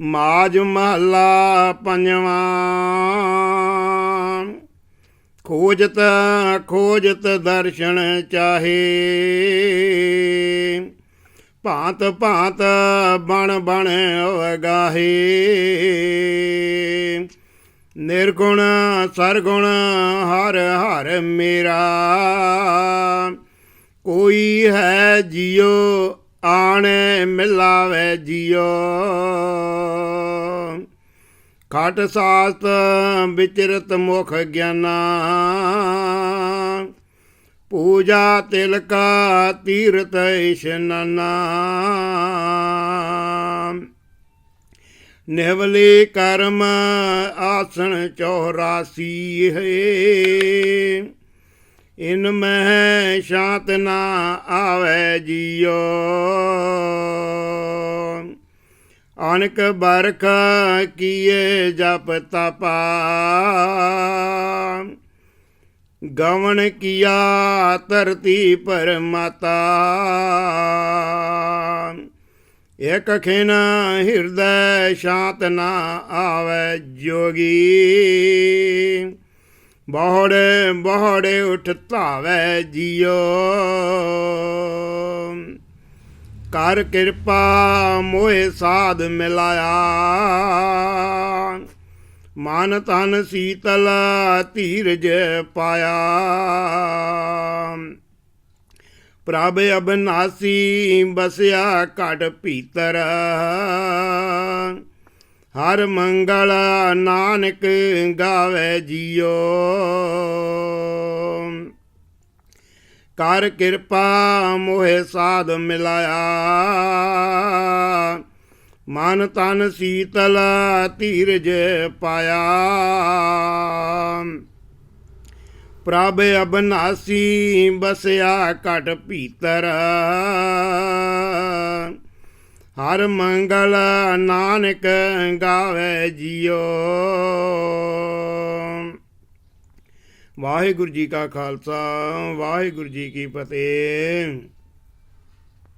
ਮਾਜ ਮਹੱਲਾ ਪੰਜਵਾਂ। ਖੋਜਤ ਖੋਜਤ ਦਰਸ਼ਨ ਚਾਹੇ। ਭਾਂਤ ਭਾਂਤ ਬਣ ਬਣ ਵਗਾਹੇ ਨਿਰਗੁਣ, ਸਰਗੁਣ, ਹਰ ਹਰ ਮੇਰਾ। ਕੋਈ ਹੈ ਜਿਉ ਆਣੇ ਮਿਲਾਵੇ ਜਿਉ ਖਟ ਸਾਸਤ ਵਿਚਰਤ ਮੁਖ ਗਿਆਨਾ। ਪੂਜਾ ਤਿਲਕਾ ਤੀਰਤ ਇਸ਼ਨਾਨਾ। ਨਿਵਲੇ ਕਰਮ ਆਸਣ 84 ਹੈ। ਇਨ ਮਹਿ ਸ਼ਾਂਤ ਨਾ ਆਵੇ ਜਿਉ ਅਨਕ ਬਰਖ ਕੀਏ ਜਪ ਤਪਾ। ਗਵਨ ਕੀਆ ਧਰਤੀ ਪਰਮਾਤਾ। ਇਕ ਖਿਨ ਹਿਰਦੈ ਸ਼ਾਂਤ ਨਾ ਆਵੇ ਜੋਗੀ। ਬਹੁੜੇ ਬਹੁੜੇ ਉਠ ਧਾਵੇ ਜੀਓ। ਕਰ ਕਿਰਪਾ ਮੋਹਿ ਸਾਧ ਮਿਲਾਇਆ। ਮਨ ਤਨ ਸੀਤਲ ਧੀਰਜ ਪਾਇਆ। ਪ੍ਰਭ ਅਬਨਾਸੀ ਬਸਿਆ ਘਟ ਭੀਤਰ। ਹਰ ਮੰਗਲ ਨਾਨਕ ਗਾਵੇ ਜੀਓ। ਕਰ ਕਿਰਪਾ ਮੋਹਿ ਸਾਧ ਮਿਲਾਇਆ। ਮਨ ਤਨ ਸੀਤਲ ਧੀਰਜ ਪਾਇਆ। ਪ੍ਰਭ ਅਬਨਾਸੀ ਬਸਿਆ ਘਟ ਭੀਤਰ। ਹਰ ਮੰਗਲ ਨਾਨਕ ਗਾਵੇ ਜੀਓ। ਵਾਹਿਗੁਰੂ ਜੀ ਕਾ ਖਾਲਸਾ ਵਾਹਿਗੁਰੂ ਜੀ ਕੀ ਫਤਿਹ।